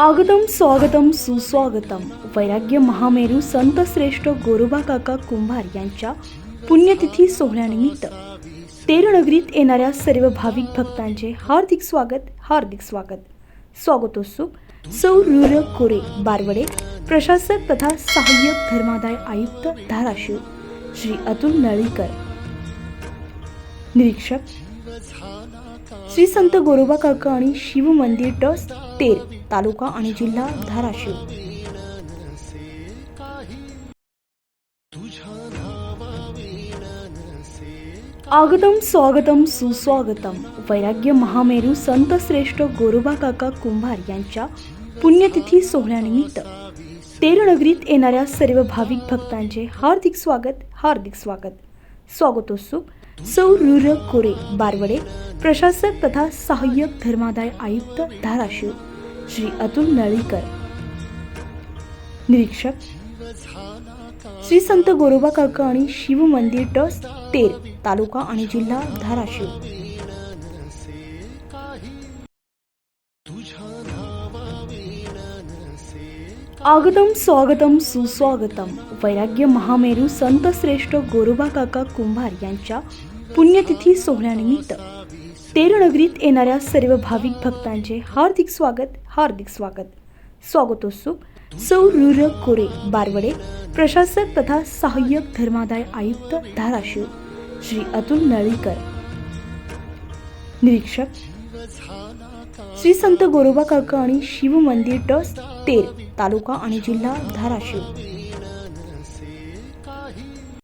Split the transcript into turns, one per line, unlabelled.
आगतम स्वागतम सुस्वागतम. वैराग्य महामेरू संत श्रेष्ठ गोरोबा काका कुंभार यांच्या पुण्यतिथी सोहळ्यानिमित्त तेरनगरीत येणाऱ्या सर्व भाविक भक्तांचे हार्दिक स्वागत हार्दिक स्वागत. स्वागतोत्सुक सौ रुर कोरे बारवडे प्रशासक तथा सहाय्यक धर्मादाय आयुक्त धाराशिव श्री अतुल नळीकर. निरीक्षक श्री संत गोरोबा काका आणि शिव मंदिर ट्रस्ट तेर तालुका आणि जिल्हा धाराशिव. आगतम स्वागतम सुस्वागतम. वैराग्य महामेरू संत श्रेष्ठ गोरोबा काका कुंभार यांच्या पुण्यतिथी सोहळ्यानिमित्त तेरनगरीत येणाऱ्या सर्व भाविक भक्तांचे हार्दिक स्वागत हार्दिक स्वागत. स्वागतोत्सुक सौ रुर कोरे बारवडे प्रशासक तथा सहाय्यक धर्मादाय आयुक्त धाराशिव श्री अतुल नळीकर. निरीक्षक श्री संत गोरोबा काका आणि शिव मंदिर ट्रस्ट तेर तालुका आणि जिल्हा धाराशिव. आगतम स्वागतम सुस्वागतम. वैराग्य महामेरू संत श्रेष्ठ गोरोबा काका कुंभार यांच्या पुण्यतिथी सोहळ्यानिमित्त. तेरनगरीत येणाऱ्या सर्व भाविक भक्तांचे हार्दिक स्वागत हार्दिक स्वागत. स्वागतोत्सुक सौ रुर कोरे बारवडे प्रशासक तथा सहाय्यक धर्मादाय आयुक्त धाराशिव श्री अतुल नळीकर. निरीक्षक श्री संत गोरोबा काका आणि शिव मंदिर ट्रस्ट तेर तालुका आणि जिल्हा धाराशिव.